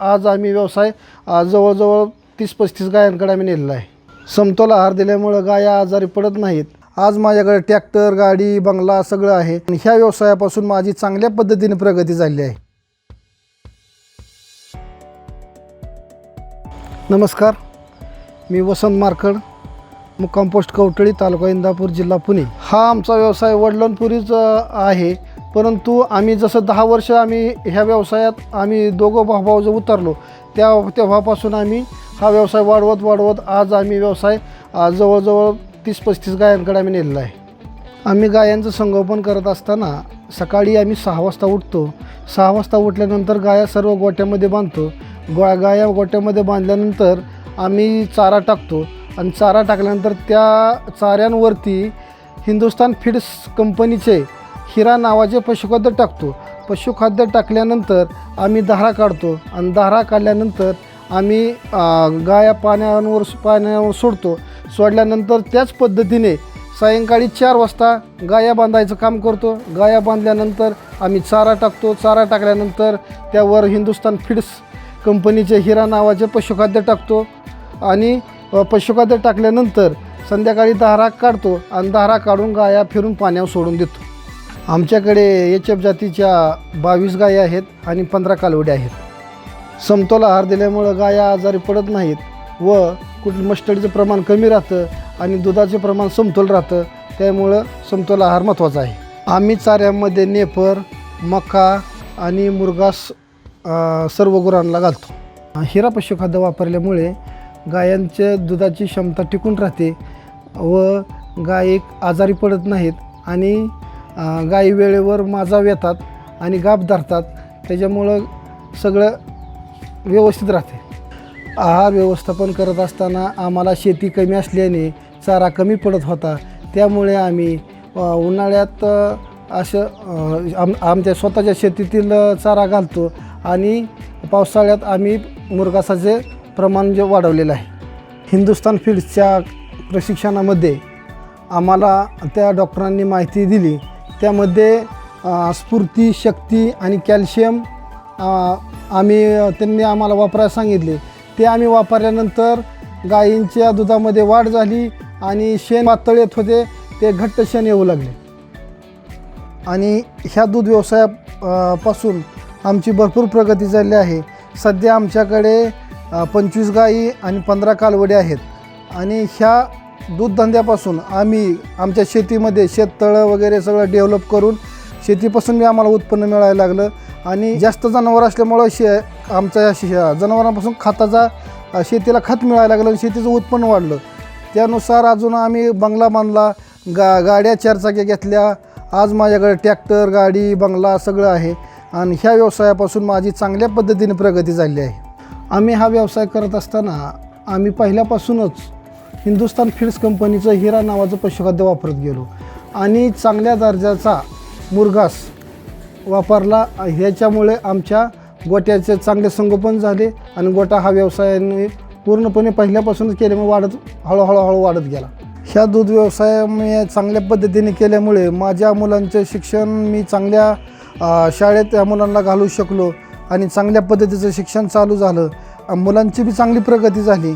आज आम्ही व्यवसाय जवळजवळ तीस पस्तीस गायांकडे आम्ही नेलेला आहे. समतोल आहार दिल्यामुळं गाया आजारी पडत नाहीत. आज माझ्याकडे ट्रॅक्टर गाडी बंगला सगळं आहे. आणि ह्या व्यवसायापासून माझी चांगल्या पद्धतीने प्रगती झाली आहे. नमस्कार. मी वसंत मारकड मुक्काम पोस्ट कवटळी तालुका इंदापूर जिल्हा पुणे. हा आमचा व्यवसाय वडिलांपुरीच आहे. परंतु आम्ही जसं दहा वर्ष आम्ही ह्या व्यवसायात आम्ही दोघं भाऊ जो उतरलो त्या तेव्हापासून आम्ही हा व्यवसाय वाढवत वाढवत आज आम्ही व्यवसाय जवळजवळ तीस पस्तीस गायांकडे आम्ही नेलेला आहे. आम्ही गायांचं संगोपन करत असताना सकाळी आम्ही सहा वाजता उठतो. सहा वाजता उठल्यानंतर गाया सर्व गोट्यामध्ये बांधतो. गो गाया गोट्यामध्ये बांधल्यानंतर आम्ही चारा टाकतो. आणि चारा टाकल्यानंतर त्या चाऱ्यांवरती हिंदुस्तान फीड्स कंपनीचे हिरा नावाचे पशुखाद्य टाकतो. पशुखाद्य टाकल्यानंतर आम्ही दारा काढतो आणि दारा काढल्यानंतर आम्ही गाया पाण्यावर पाण्यावर सोडतो. सोडल्यानंतर त्याच पद्धतीने सायंकाळी चार वाजता गाया बांधायचं काम करतो. गाया बांधल्यानंतर आम्ही चारा टाकतो. चारा टाकल्यानंतर त्यावर हिंदुस्तान फीड्स कंपनीचे हिरा नावाचे पशुखाद्य टाकतो. आणि पशुखाद्य टाकल्यानंतर संध्याकाळी दहारा काढतो आणि दहारा काढून गाया फिरून पाण्यावर सोडून देतो. आमच्याकडे एच एफ जातीच्या बावीस गाया आहेत आणि पंधरा कालवड्या आहेत. समतोल आहार दिल्यामुळं गाया आजारी पडत नाहीत व कुठलं मस्टडीचं प्रमाण कमी राहतं आणि दुधाचे प्रमाण समतोल राहतं त्यामुळं समतोल आहार महत्त्वाचा आहे. आम्ही चाऱ्यामध्ये नेपर मका आणि मुरगास सर्व गुरांना घालतो. हिरा पशुखाद्य वापरल्यामुळे गायांच्या दुधाची क्षमता टिकून राहते व गाय एक आजारी पडत नाहीत आणि गायी वेळेवर माजाव येतात आणि गाप धरतात. त्याच्यामुळं सगळं व्यवस्थित राहते. आहार व्यवस्थापन करत असताना आम्हाला शेती कमी असल्याने चारा कमी पडत होता. त्यामुळे आम्ही उन्हाळ्यात असं आम आमच्या स्वतःच्या शेतीतील चारा घालतो आणि पावसाळ्यात आम्ही मुरगासाचे प्रमाण जे वाढवलेलं आहे. हिंदुस्तान फील्ड्सच्या प्रशिक्षणामध्ये आम्हाला त्या डॉक्टरांनी माहिती दिली. त्यामध्ये स्फूर्ती शक्ती आणि कॅल्शियम आम्ही त्यांनी आम्हाला वापरायला सांगितले. ते आम्ही वापरल्यानंतर गायींच्या दुधामध्ये वाढ झाली आणि शेण पातळ येत होते. ते घट्ट शेण येऊ लागले. आणि ह्या दूध व्यवसायापासून आमची भरपूर प्रगती झाली आहे. सध्या आमच्याकडे पंचवीस गायी आणि पंधरा कालवडे आहेत. आणि ह्या दूधधंद्यापासून आम्ही आमच्या शेतीमध्ये शेततळं वगैरे सगळं डेव्हलप करून शेतीपासून बी आम्हाला उत्पन्न मिळायला लागलं. आणि जास्त जनावर असल्यामुळं शे आमच्या शे जनावरांपासून खताचा शेतीला खत मिळायला लागलं आणि शेतीचं उत्पन्न वाढलं. त्यानुसार अजून आम्ही बंगला बांधला गा गाड्या चारचाक्या घेतल्या. आज माझ्याकडे ट्रॅक्टर गाडी बंगला सगळं आहे. आणि ह्या व्यवसायापासून माझी चांगल्या पद्धतीने प्रगती झाली आहे. आम्ही हा व्यवसाय करत असताना आम्ही पहिल्यापासूनच हिंदुस्तान फीड्स कंपनीचं हिरा नावाचं पशुखाद्य वापरत गेलो. आणि चांगल्या दर्जाचा मुरघास वापरला. ह्याच्यामुळे आमच्या गोट्याचे चांगले संगोपन झाले आणि गोटा हा व्यवसायाने पूर्णपणे पहिल्यापासूनच केल्यामुळे वाढत हळूहळू हळू वाढत गेला. ह्या दूध व्यवसाय मी चांगल्या पद्धतीने केल्यामुळे माझ्या मुलांचे शिक्षण मी चांगल्या शाळेत त्या मुलांना घालू शकलो. आणि चांगल्या पद्धतीचं शिक्षण चालू झालं. मुलांची बी चांगली प्रगती झाली.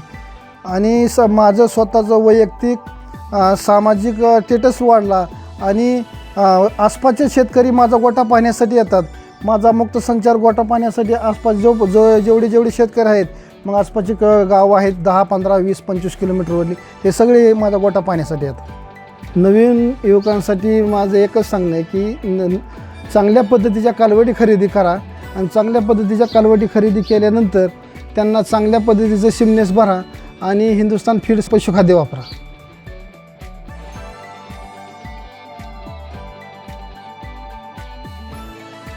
आणि स माझं स्वतःचं वैयक्तिक सामाजिक स्टेटस वाढला. आणि आसपासचे शेतकरी माझा गोटा पाहण्यासाठी येतात. माझा मुक्त संचार गोटा पाहण्यासाठी आसपास जो जो जेवढे जेवढे शेतकरी आहेत मग आसपासचे क गाव आहेत दहा पंधरा वीस पंचवीस किलोमीटरवरली हे सगळे माझा गोटा पाहण्यासाठी येतात. नवीन युवकांसाठी माझं एकच सांगणं आहे की न चांगल्या पद्धतीच्या कालवडी खरेदी करा. आणि चांगल्या पद्धतीच्या कालवटी खरेदी केल्यानंतर त्यांना चांगल्या पद्धतीचं शिमनेस भरा आणि हिंदुस्तान फीड्स पशुखाद्य वापरा.